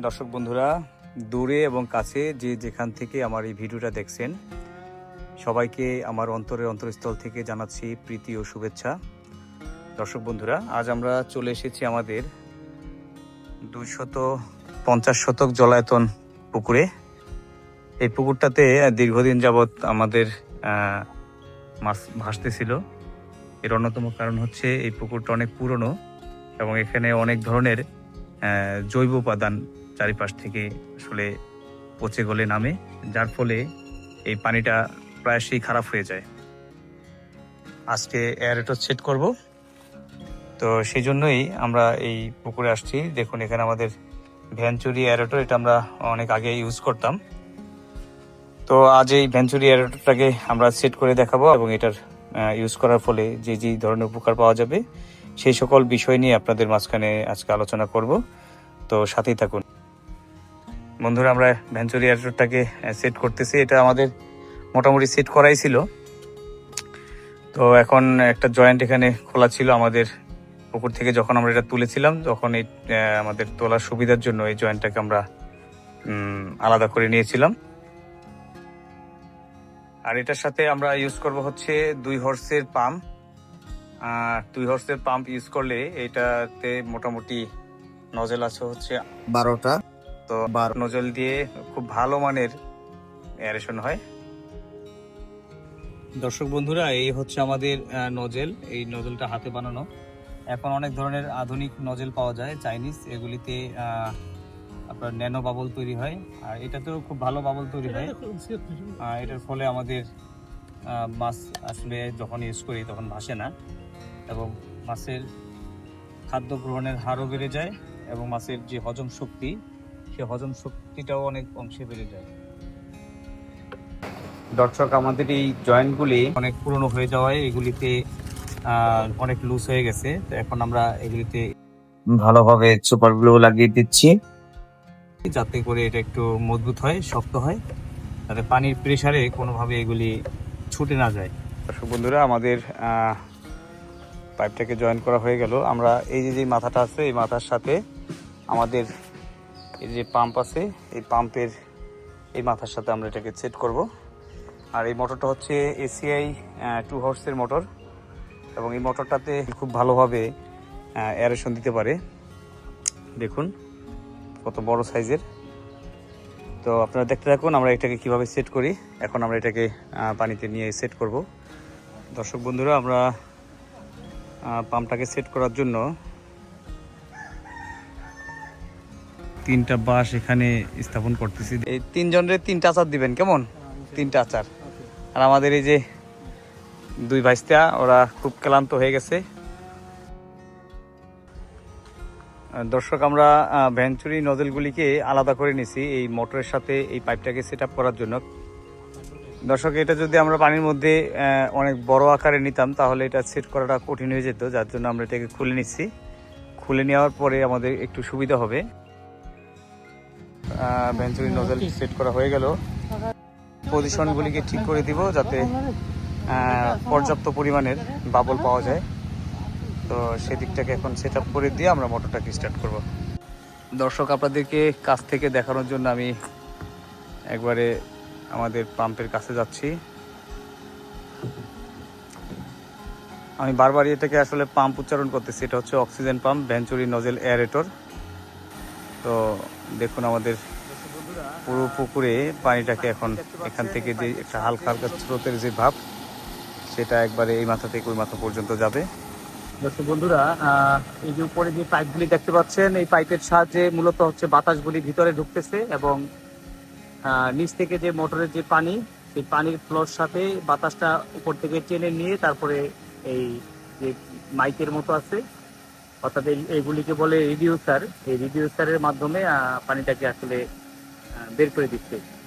দর্শক বন্ধুরা, দূরে এবং কাছে যে যেখান থেকে আমার এই ভিডিওটা দেখছেন, সবাইকে আমার অন্তরের অন্তরস্থল থেকে জানাচ্ছি প্রীতি ও শুভেচ্ছা। দর্শক বন্ধুরা, আজ আমরা চলে এসেছি আমাদের দুইশত পঞ্চাশ শতক জলায়তন পুকুরে। এই পুকুরটাতে দীর্ঘদিন যাবৎ আমাদের মাছ ভাসতেছিল। এর অন্যতম কারণ হচ্ছে এই পুকুরটা অনেক পুরনো এবং এখানে অনেক ধরনের জৈব উপাদান চারিপাশ থেকে আসলে পচে গলে নামে, যার ফলে এই পানিটা প্রায়শই খারাপ হয়ে যায়। আজকে এয়ারেটর সেট করব। তো সেই জন্যই আমরা এই পুকুরে আসছি। দেখুন, এখানে আমাদের ভ্যানচুরি এয়ারেটর এটা আমরা অনেক আগে ইউজ করতাম। তো আজ এই ভ্যানচুরি এয়ারেটরটাকে আমরা সেট করে দেখাবো এবং এটার ইউজ করার ফলে যে যে ধরনের উপকার পাওয়া যাবে, সেই সকল বিষয় নিয়ে আপনাদের মাঝখানে আজকে আলোচনা করব। তো সাথেই থাকুন। বন্ধুরা, আমরা ভেঞ্চুরি এয়ারটাকে সেট করতেছি। এটা আমাদের মোটামুটি সেট করাই ছিল। তো এখন একটা জয়েন্ট এখানে খোলা ছিল আমাদের পুকুর থেকে যখন আমরা এটা তুলেছিলাম, তখন এই আমাদের তোলার সুবিধার জন্য এই জয়েন্টটাকে আমরা আলাদা করে নিয়েছিলাম। আর এটার সাথে আমরা ইউজ করব হচ্ছে দুই হর্সের পাম্প দুই হর্সের পাম্প ইউজ করলে এটাতে মোটামুটি নজেল আছে হচ্ছে বারোটা। তো বার নজল দিয়ে খুব ভালো মানের অ্যারেশন হয়। দর্শক বন্ধুরা এই হচ্ছে আমাদের নজেল। এই নজেলটা হাতে বানানো। এখন অনেক ধরনের আধুনিক নজেল পাওয়া যায় চাইনিজ। এগুলিতে আপনার ন্যানো বাবল তৈরি হয়। আর এটাতেও খুব ভালো বাবল তৈরি হয়। এটার ফলে আমাদের মাছ আসলে যখন ইউজ করি তখন ভাসে না। এবং মাছের খাদ্য গ্রহণের হারও বেড়ে যায় এবং মাছের যে হজম শক্তি সে হজম শক্তিটাও অনেক অংশে বেড়ে যায়। দর্শক আমাদের এই জয়েন্টগুলি অনেক পুরনো হয়ে যাওয়ায় এগুলিতে অনেক লুজ হয়ে গেছে। তো এখন আমরা এগুলিতে ভালোভাবে সুপার গ্লু লাগিয়ে দিচ্ছি। যাতে করে এটা একটু মজবুত হয় শক্ত হয় যাতে পানির প্রেসারে কোনোভাবে এগুলি ছুটে না যায়। দর্শক বন্ধুরা আমাদের পাইপটাকে জয়েন করা হয়ে গেল। আমরা এই যে যে মাথাটা আছে এই মাথার সাথে আমাদের এই যে পাম্প আছে, এই পাম্পের এই মাথার সাথে আমরা এটাকে সেট করব। আর এই মোটরটা হচ্ছে এসিআই টু হর্সের মোটর এবং এই মোটরটাতে খুব ভালোভাবে অ্যারেশন দিতে পারে। দেখুন, কত বড় সাইজের তো আপনারা দেখতে থাকুন, আমরা এটাকে কীভাবে সেট করি। এখন আমরা এটাকে পানিতে নিয়ে সেট করব। দর্শক বন্ধুরা, আমরা পাম্পটাকে সেট করার জন্য তিনটা বাঁশ এখানে স্থাপন করতেছি। এই তিনজনের তিনটা আচার দিবেন, কেমন? তিনটা আচার। আর আমাদের এই যে দুই ভাইস্তা, ওরা খুব ক্লান্ত হয়ে গেছে। দর্শক, আমরা ভেঞ্চুরি নজেলগুলিকে আলাদা করে নিছি এই মোটরের সাথে এই পাইপটাকে সেট করার জন্য। দর্শক, এটা যদি আমরা পানির মধ্যে অনেক বড় আকারে নিতাম, তাহলে এটা সেট করাটা কঠিন হয়ে যেত, যার জন্য আমরা এটাকে খুলে নিচ্ছি। খুলে নেওয়ার পরে আমাদের একটু সুবিধা হবে। ভেঞ্চুরি নজেল সেট করা হয়ে গেল। পজিশনগুলিকে ঠিক করে দিব যাতে পর্যাপ্ত পরিমাণের বাবল পাওয়া যায়। তো সেদিকটাকে এখন সেট আপ করে দিয়ে আমরা মোটরটাকে স্টার্ট করব। দর্শক, আপনাদেরকে কাছ থেকে দেখানোর জন্য আমি একবারে আমাদের পাম্পের কাছে যাচ্ছি। আমি বারবার এটাকে আসলে পাম্প উচ্চারণ করতেছি। এটা হচ্ছে oxygen pump venturi nozzle aerator তো দেখুন আমাদের পুরো পুকুরে পানিটাকে এখন এখান থেকে যে একটা হালকা হালকা স্রোতের যে ভাব, সেটা একবারে এই মাথা থেকে ওই মাথা পর্যন্ত যাবে। দর্শক বন্ধুরা এই যে উপরে যে পাইপগুলি দেখতে পাচ্ছেন, এই পাইপের সাহায্যে মূলত হচ্ছে বাতাসগুলি ভিতরে ঢুকতেছে এবং নিচ থেকে যে মোটরের যে পানি, সেই পানির ফ্লোর সাথে বাতাসটা উপর থেকে টেনে নিয়ে তারপরে এই যে মাইকের মতো আছে অর্থাৎ এই- এইগুলিকে বলে রিডিউসার। এই রিডিউসারের মাধ্যমে পানিটাকে আসলে বের করে দিচ্ছে।